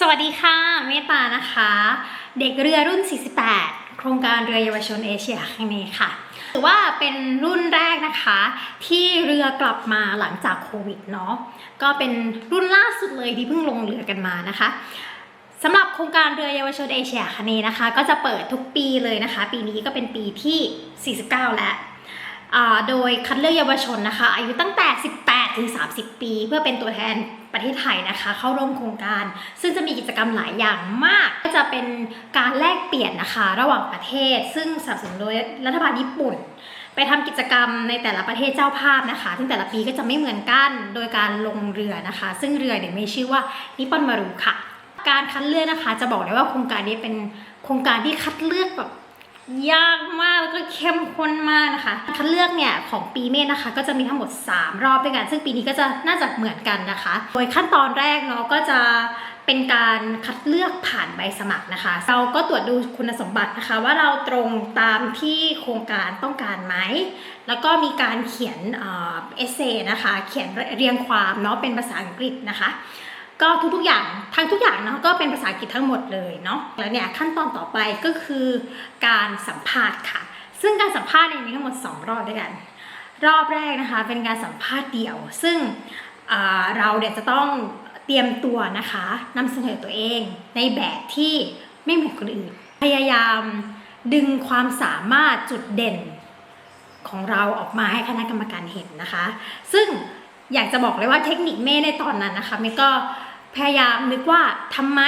สวัสดีค่ะ เมตานะคะ เด็กเรือรุ่น 48 โครงการเรือเยาวชนเอเชียครั้งนี้ค่ะถือว่าเป็นรุ่นแรกนะคะ ที่เรือกลับมาหลังจากโควิดเนาะก็เป็นรุ่นล่าสุดเลยที่เพิ่งลงเรือกันมานะคะสำหรับโครงการเรือเยาวชนเอเชียครั้งนี้นะคะ ก็จะเปิดทุกปีเลยนะคะ ปีนี้ก็เป็นปีที่ 49 แล้วโดยคัดเลือกเยาวชนนะคะ อายุตั้งแต่ 18 ถึง 30 ปี เพื่อเป็นตัวแทน ประเทศไทยนะคะ เข้าร่วมโครงการ ซึ่งจะมีกิจกรรมหลายอย่างมาก ก็จะเป็นการแลกเปลี่ยนนะคะ ระหว่างประเทศ ซึ่งสนับสนุนโดยรัฐบาลญี่ปุ่น ไปทำกิจกรรมในแต่ละประเทศเจ้าภาพนะคะ ซึ่งแต่ละปีก็จะไม่เหมือนกันโดยการลงเรือนะคะ ซึ่งเรือเนี่ยมีชื่อว่านิปปอนมารุค่ะ การคัดเลือกนะคะ จะบอกเลยว่าโครงการนี้เป็นโครงการที่คัดเลือกแบบ ยากมากแล้วก็เข้มข้นมากนะคะคัดเลือกเนี่ยของปีเมษนะคะ ก็จะมีทั้งหมด 3 รอบด้วยกัน ซึ่งปีนี้ก็จะน่าจะเหมือนกันนะคะ โดยขั้นตอนแรกเนาะก็จะเป็นการคัดเลือกผ่านใบสมัครนะคะ เราก็ตรวจดูคุณสมบัตินะคะ ว่าเราตรงตามที่โครงการต้องการไหม แล้วก็มีการเขียนเอเซนะคะ เขียนเรียงความเนาะเป็นภาษาอังกฤษนะคะ ก็ทุกๆอย่างทั้งทุกอย่างเนาะก็เป็นภาษาอังกฤษทั้งหมดเลยเนาะแล้วเนี่ยขั้นตอนต่อไปก็คือการสัมภาษณ์ค่ะ ซึ่งการสัมภาษณ์เนี่ยมีทั้งหมด 2 รอบด้วยกัน รอบแรกนะคะเป็นการสัมภาษณ์เดี่ยว ซึ่งเราเนี่ยจะต้องเตรียมตัวนะคะนำเสนอตัวเองในแบบที่ไม่เหมือนคนอื่น พยายามดึงความสามารถจุดเด่นของเราออกมาให้คณะกรรมการเห็นนะคะ ซึ่งอยากจะบอกเลยว่าเทคนิคเม่ในตอนนั้นนะคะเม่ก็ พยายามนึกว่าทำไม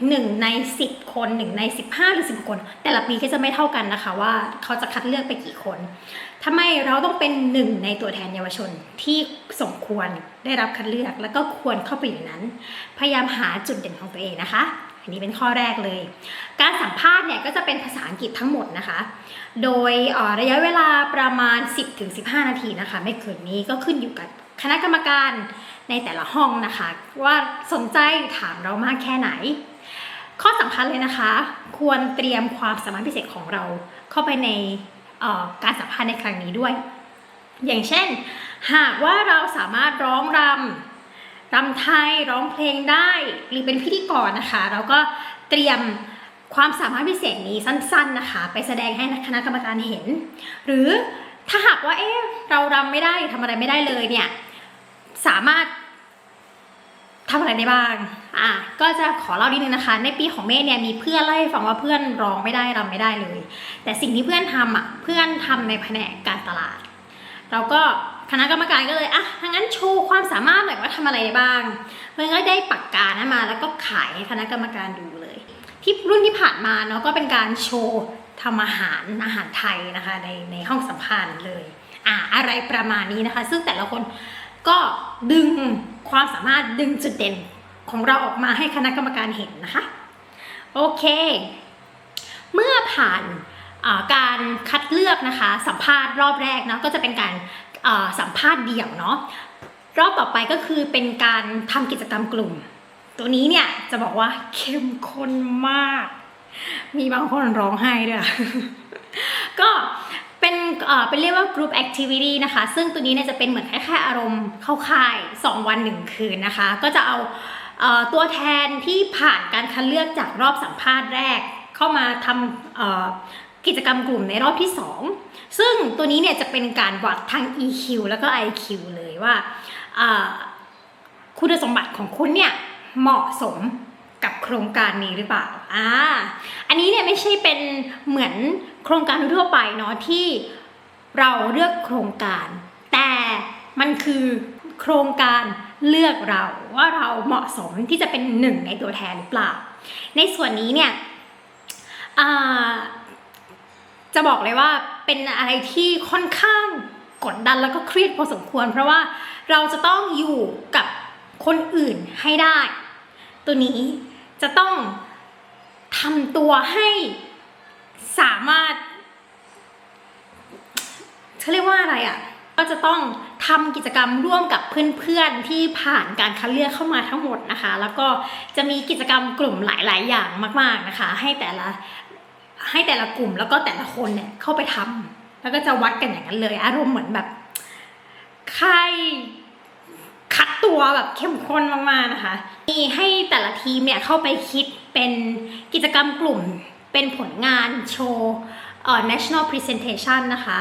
1 ใน 10 คน 1 ใน 15 หรือ 10 คน แต่ละปีก็จะไม่เท่ากันนะคะว่าเขาจะคัดเลือกไปกี่คนทำไมเราต้องเป็นหนึ่งในตัวแทนเยาวชนที่สมควรได้รับคัดเลือกแล้วก็ควรเข้าไปอยู่นั้น พยายามหาจุดเด่นของตัวเองนะคะ อันนี้เป็นข้อแรกเลย การสัมภาษณ์เนี่ยก็จะเป็นภาษาอังกฤษทั้งหมดนะคะ โดยระยะเวลาประมาณ 10-15 นาทีนะคะ ไม่เกินนี้ก็ขึ้นอยู่กับคณะกรรมการ ในแต่ละห้องนะคะ ว่าสนใจถามเรามากแค่ไหน ข้อสำคัญเลยนะคะ ควรเตรียมความสามารถพิเศษของเราเข้าไปในการสัมภาษณ์ในครั้งนี้ด้วย อย่างเช่น หากว่าเราสามารถร้องรำรำไทยร้องเพลงได้ หรือเป็นพิธีกรนะคะ เราก็เตรียมความสามารถพิเศษนี้สั้น ๆนะคะ ไปแสดงให้คณะกรรมการเห็น หรือถ้าหากว่าเอ๊ะเรารำไม่ได้ทำอะไรไม่ได้เลยเนี่ย สามารถทำอะไรได้บ้าง อะ ก็จะขอเล่านิดนึงนะคะ ในปีของเมย์เนี่ยมีเพื่อนเล่าให้ฟังว่าเพื่อนร้องไม่ได้รำไม่ได้เลย แต่สิ่งที่เพื่อนทำอะ เพื่อนทำในแผนกการตลาด เราก็คณะกรรมการก็เลยอะถ้างั้นโชว์ความสามารถหน่อยว่าทำอะไรได้บ้างเพื่อนก็ได้ปากกานะมา แล้วก็ขายให้คณะกรรมการดูเลย ที่รุ่นที่ผ่านมาเนาะก็เป็นการโชว์ทำอาหารอาหารไทยนะคะ ในในห้องสัมภาษณ์เลย อะอะไรประมาณนี้นะคะ ซึ่งแต่ละคน ก็ดึงความสามารถดึงจุดเด่นของเราออกมาให้คณะกรรมการเห็นนะคะ โอเค เมื่อผ่านาการคัดเลือกนะคะ สัมภาษณ์รอบแรกเนาะก็จะเป็นการาสัมภาษณ์เดี่ยวเนาะรอบต่อไปก็คือเป็นการทำกิจกรรมกลุ่ม ตัวนี้เนี่ยจะบอกว่าเข้มข้นมาก มีบางคนร้องไห้ด้วยก็ เป็นเอ่อเป็นเรียกว่า group activity นะคะ ซึ่งตัวนี้เนี่ยจะเป็นเหมือนคล้ายๆอารมณ์เข้าค่าย 2 วัน 1 คืนนะคะ ก็จะเอาเออตัวแทนที่ผ่านการคัดเลือกจากรอบสัมภาษณ์แรก เข้ามาทำกิจกรรมกลุ่มในรอบที่ 2 ซึ่งตัวนี้เนี่ยจะเป็นการวัดทาง EQ แล้วก็ IQ เลยว่าคุณสมบัติของคุณเนี่ยเหมาะสม กับโครงการนี้หรือเปล่า อ่า อันนี้เนี่ยไม่ใช่เป็นเหมือนโครงการทั่วไปเนาะที่เราเลือกโครงการ แต่มันคือโครงการเลือกเราว่าเราเหมาะสมที่จะเป็นหนึ่งในตัวแทนหรือเปล่า ในส่วนนี้เนี่ยจะบอกเลยว่าเป็นอะไรที่ค่อนข้างกดดันแล้วก็เครียดพอสมควร เพราะว่าเราจะต้องอยู่กับคนอื่นให้ได้ ตัวนี้ จะต้องทำตัวให้สามารถเขาเรียกว่าอะไรอะ่ะ ก็จะต้องทำกิจกรรมร่วมกับเพื่อนๆที่ผ่านการคัดเลือกเข้ามาทั้งหมดนะคะ แล้วก็จะมีกิจกรรมกลุ่มหลาย ๆ อย่างมาก ๆนะคะ ให้แต่ละให้แต่ละกลุ่มแล้วก็แต่ละคนเนี่ยเข้าไปทำแล้วก็จะวัดกันอย่างนั้นเลย อารมณ์เหมือนแบบค่ายคัด ตัวแบบเข้มข้นมากๆนะคะ มีให้แต่ละทีมเนี่ยเข้าไปคิดเป็นกิจกรรมกลุ่มเป็นผลงานโชว์เอ่อ national presentation นะคะ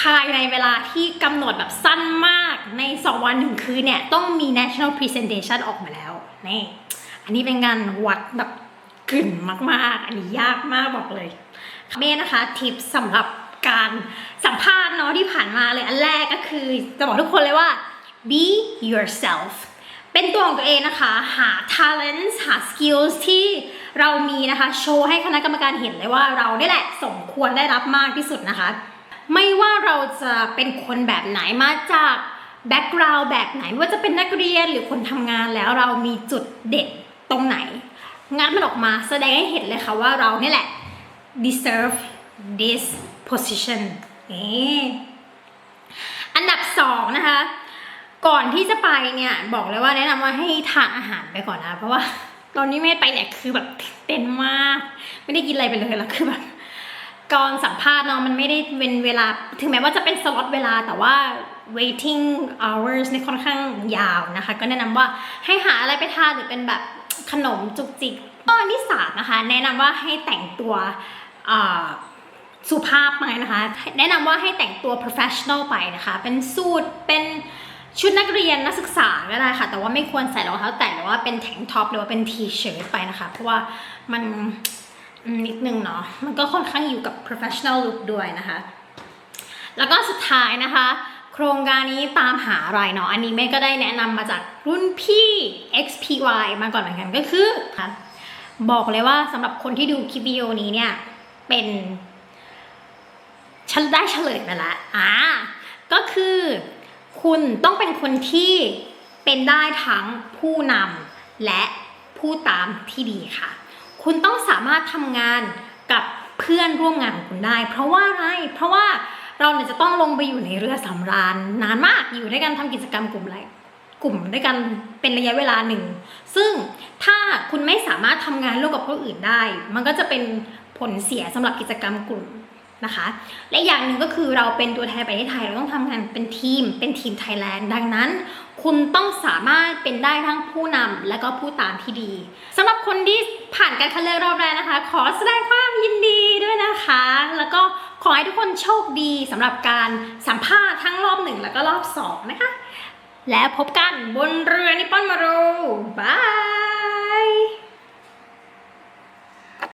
ภายในเวลาที่กำหนดแบบสั้นมากใน 2 วันหนึ่งคืนเนี่ย ต้องมี national presentation ออกมาแล้วนี่อันนี้เป็นงานวัดแบบกึ่นมากๆ อันนี้ยากมากบอกเลยเมนะคะทิปสำหรับการสัมภาษณ์เนาะที่ผ่านมาเลยอันแรกก็คือ จะบอกทุกคนเลยว่า be yourself เป็นตัวของตัวเองนะคะ หา talents หา skills ที่เรามีนะคะ โชว์ให้คณะกรรมการเห็นเลยว่าเราได้แหละสมควรได้รับมากที่สุดนะคะ ไม่ว่าเราจะเป็นคนแบบไหนมาจากแบ็กกราวด์แบบไหนไม่ว่าจะเป็นนักเรียนหรือคนทำงานแล้วเรามีจุดเด่นตรงไหน งัดมันออกมาแสดงให้เห็นเลยค่ะว่าเราเนี่แหละ deserve this position อันดับสองนะคะ ก่อนที่จะไปเนี่ยบอกเลยว่าแนะนำว่าให้ทานอาหารไปก่อนนะเพราะว่าตอนนี้ไม่ไปเนี่ยคือแบบเต้นมาก ไม่ได้กินอะไรไปเลยแล้วคือแบบก่อนสัมภาษณ์เนาะมันไม่ได้เป็นเวลา ถึงแม้ว่าจะเป็นสล็อตเวลาแต่ว่า waiting hours เนี่ยค่อนข้างยาวนะคะ ก็แนะนำว่าให้หาอะไรไปทานหรือเป็นแบบขนมจุกจิกตอนที่สามนะคะ แนะนำว่าให้แต่งตัวสุภาพไปนะคะ แนะนำว่าให้แต่งตัว professional ไปนะคะ เป็นสูทเป็น ชุดนักเรียนนักศึกษาก็ได้ค่ะ แต่ว่าไม่ควรใส่รองเท้าแตะหรือว่าเป็นแทงท็อปหรือว่าเป็นทีเชิ้ตไปนะคะ เพราะว่ามันนิดนึงเนาะมันก็ค่อนข้างอยู่กับ professional look ด้วยนะคะ แล้วก็สุดท้ายนะคะ โครงการนี้ตามหาอะไรเนาะอันนี้แม่ก็ได้แนะนำมาจากรุ่นพี่ XPY มาก่อนเหมือนกันก็คือคบอกเลยว่าสำหรับคนที่ดูคลิปวิดีโอนี้เนี่ย เป็นฉันได้เฉลยมาละอ่าก็คือ คุณต้องเป็นคนที่เป็นได้ทั้งผู้นำและผู้ตามที่ดีค่ะ คุณต้องสามารถทำงานกับเพื่อนร่วมงานของคุณได้ เพราะว่าอะไรเพราะว่าเราเนี่ยจะต้องลงไปอยู่ในเรือสำราญนานมากอยู่ด้วยกันทำกิจกรรมกลุ่มอะไรกลุ่มด้วยกันเป็นระยะเวลาหนึ่ง ซึ่งถ้าคุณไม่สามารถทำงานร่วมกับคนอื่นได้ มันก็จะเป็นผลเสียสำหรับกิจกรรมกลุ่ม นะคะ และอย่างหนึ่งก็คือเราเป็นตัวแทนประเทศไทยเราต้องทำงานเป็นทีมเป็นทีมไทยแลนด์ดังนั้น คุณต้องสามารถเป็นได้ทั้งผู้นำและก็ผู้ตามที่ดีสำหรับคนที่ผ่านการคัดเลือกรอบแรกนะคะ ขอแสดงความยินดีด้วยนะคะ แล้วก็ขอให้ทุกคนโชคดีสำหรับการสัมภาษณ์ทั้งรอบหนึ่งแล้วก็รอบสองนะคะ แล้วพบกันบนเรือนิปปอนมารูบาย